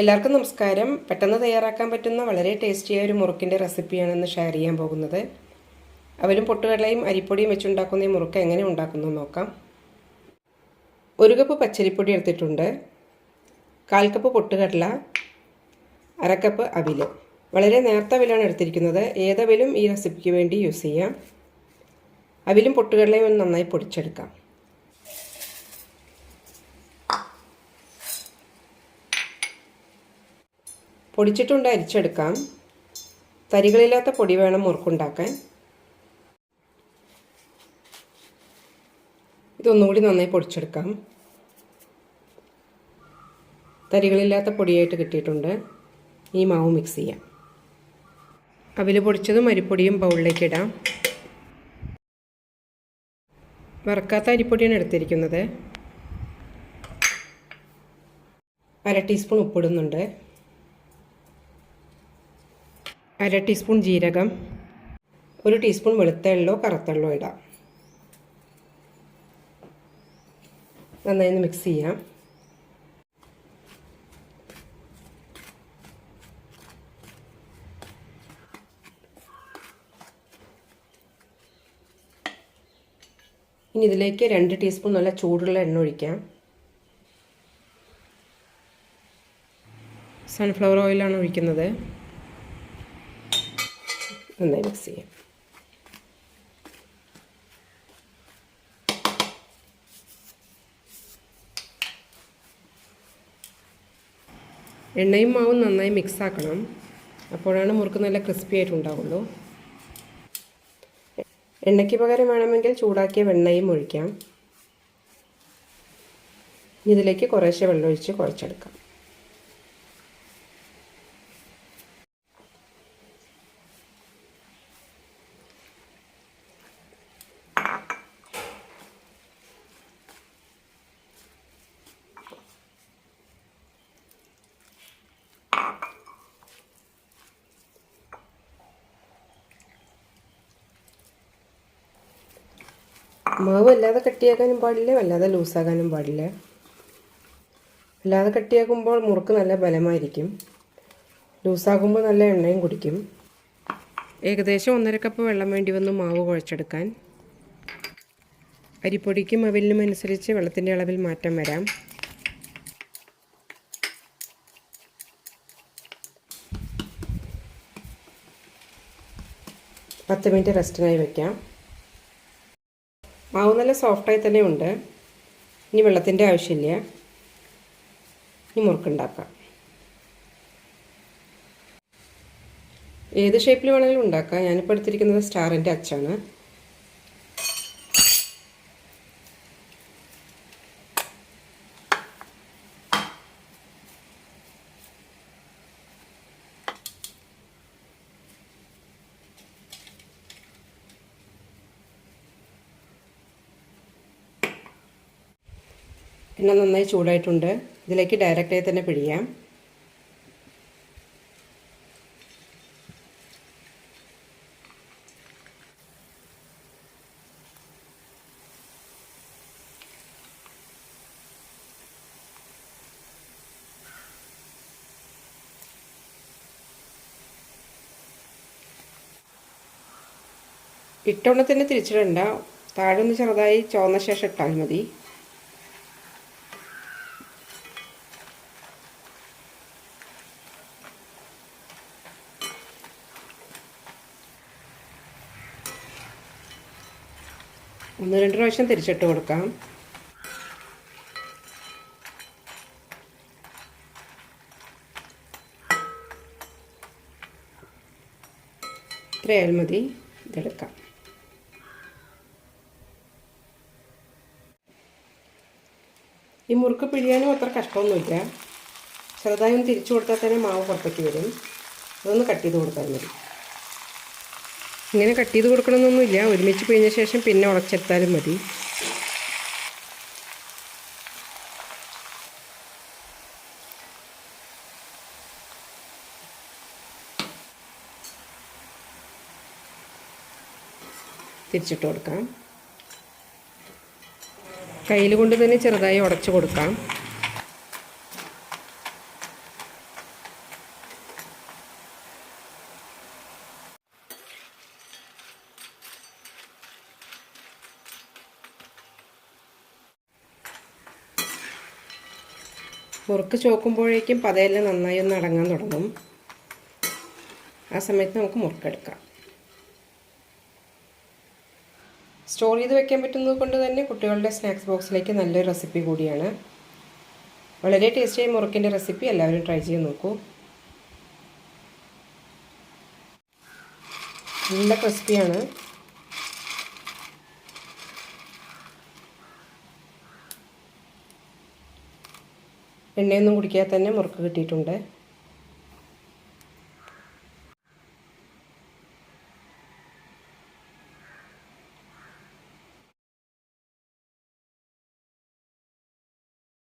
എല്ലാവർക്കും നമസ്കാരം. പെട്ടെന്ന് തയ്യാറാക്കാൻ പറ്റുന്ന വളരെ ടേസ്റ്റിയായ ഒരു മുറുക്കിന്റെ റെസിപ്പിയാണ് ഇന്ന് ഷെയർ ചെയ്യാൻ പോകുന്നത്. അവരും പൊട്ടുകടലയും അരിപ്പൊടിയും വെച്ചുണ്ടാക്കുന്ന ഈ മുറുക്ക് എങ്ങനെ ഉണ്ടാക്കുന്നു നോക്കാം. ഒരു കപ്പ് പച്ചരിപ്പൊടി എടുത്തിട്ടുണ്ട്. കാൽ കപ്പ് പൊട്ടുകടല അരക്കപ്പ് അവിൽ വളരെ നേർത്ത അവിലാണ് എടുത്തിരിക്കുന്നത്. ഏതവിലും ഈ റെസിപ്പിക്ക് വേണ്ടി യൂസ് ചെയ്യാം. അവിലും പൊട്ടുകടലയും നന്നായി പൊടിച്ചെടുക്കാം. പൊടിച്ചിട്ടുണ്ട് അരിച്ചെടുക്കാം. തരികളില്ലാത്ത പൊടി വേണം മുറുക്കുണ്ടാക്കാൻ. ഇതൊന്നുകൂടി നന്നായി പൊടിച്ചെടുക്കാം. തരികളില്ലാത്ത പൊടിയായിട്ട് കിട്ടിയിട്ടുണ്ട്. ഈ മാവ് മിക്സ് ചെയ്യാം. അവിൽ പൊടിച്ചതും അരിപ്പൊടിയും ബൗളിലേക്ക് ഇടാം. വറക്കാത്ത അരിപ്പൊടിയാണ് എടുത്തിരിക്കുന്നത്. അര ടീസ്പൂൺ ഉപ്പിടുന്നുണ്ട്. അര ടീസ്പൂൺ ജീരകം ഒരു ടീസ്പൂൺ വെളുത്ത എള്ളോ കറുത്ത എള്ളോ ഇടാം. നന്നായി ഒന്ന് മിക്സ് ചെയ്യാം. ഇനി ഇതിലേക്ക് രണ്ട് ടീസ്പൂൺ നല്ല ചൂടുള്ള എണ്ണ ഒഴിക്കാം. സൺഫ്ലവർ ഓയിലാണ് ഒഴിക്കുന്നത്. നന്നായി മിക്സ് ചെയ്യാം എണ്ണയും മാവും നന്നായി മിക്സ് ആക്കണം. അപ്പോഴാണ് മുറുക്ക് നല്ല ക്രിസ്പി ആയിട്ടുണ്ടാവുള്ളൂ എണ്ണയ്ക്ക് പകരം വേണമെങ്കിൽ ചൂടാക്കിയ വെണ്ണയും ഒഴിക്കാം. ഇതിലേക്ക് കുറേശ്ശെ വെള്ളമൊഴിച്ച് കുഴച്ചെടുക്കാം. മാവ് വല്ലാതെ കട്ടിയാക്കാനും പാടില്ല വല്ലാതെ ലൂസാക്കാനും പാടില്ല. അല്ലാതെ കട്ടിയാക്കുമ്പോൾ മുറുക്ക് നല്ല ബലമായിരിക്കും. ലൂസാകുമ്പോൾ നല്ല എണ്ണയും കുടിക്കും. ഏകദേശം ഒന്നര കപ്പ് വെള്ളം വേണ്ടി വന്നു മാവ് കുഴച്ചെടുക്കാൻ. അരിപ്പൊടിക്കും അവിലിനും അനുസരിച്ച് വെള്ളത്തിന്റെ അളവിൽ മാറ്റം വരാം. പത്ത് മിനിറ്റ് റെസ്റ്റിനായി വയ്ക്കാം മാവ് നല്ല സോഫ്റ്റായി തന്നെ ഉണ്ട്. ഇനി വെള്ളത്തിന്റെ ആവശ്യമില്ല. ഇനി മുറുക്കുണ്ടാക്കാം ഏത് ഷേപ്പിൽ വേണമെങ്കിലും ഉണ്ടാക്കാം. ഞാനിപ്പോൾ എടുത്തിരിക്കുന്നത് സ്റ്റാറിന്റെ അച്ചാണ്. എണ്ണ നന്നായി ചൂടായിട്ടുണ്ട്. ഇതിലേക്ക് ഡയറക്റ്റായി തന്നെ പിഴിയാം. ഇട്ടോണത്തിന് തിരിച്ചിടണ്ട. താഴെ ഒന്ന് ചെറുതായി ചുവന്ന ശേഷം ഇട്ടാൽ മതി. ഒന്ന് രണ്ട് പ്രാവശ്യം തിരിച്ചിട്ട് കൊടുക്കാം. ഇത്രയായാൽ മതി. ഇതെടുക്കാം. ഈ മുറുക്ക് പിഴിയാനും അത്ര കഷ്ടമൊന്നുമില്ല. ചെറുതായി ഒന്ന് തിരിച്ചു കൊടുത്താൽ തന്നെ മാവ് പുറത്തേക്ക് വരും. അതൊന്ന് കട്ട് ചെയ്ത് കൊടുത്താൽ മതി. ഇങ്ങനെ കട്ട് ചെയ്ത് കൊടുക്കണമെന്നൊന്നുമില്ല. ഒരുമിച്ച് പിഴിഞ്ഞ ശേഷം പിന്നെ ഉടച്ചെടുത്താലും മതി. തിരിച്ചിട്ട് കൊടുക്കാം. കയ്യിൽ കൊണ്ട് തന്നെ ചെറുതായി ഉടച്ചു കൊടുക്കാം. മുറുക്ക് ചോക്കുമ്പോഴേക്കും പതയെല്ലാം നന്നായി ഒന്ന് അടങ്ങാൻ തുടങ്ങും. ആ സമയത്ത് നമുക്ക് മുറുക്കെടുക്കാം. സ്റ്റോർ ചെയ്ത് വെക്കാൻ പറ്റുന്നത് കൊണ്ട് തന്നെ കുട്ടികളുടെ സ്നാക്സ് ബോക്സിലേക്ക് നല്ലൊരു റെസിപ്പി കൂടിയാണ്. വളരെ ടേസ്റ്റിയായ മുറുക്കിന്റെ റെസിപ്പി എല്ലാവരും ട്രൈ ചെയ്ത് നോക്കൂ. നല്ല ക്രിസ്പിയാണ്. എണ്ണയൊന്നും കുടിക്കാതെ തന്നെ മുറുക്ക് കിട്ടിയിട്ടുണ്ട്.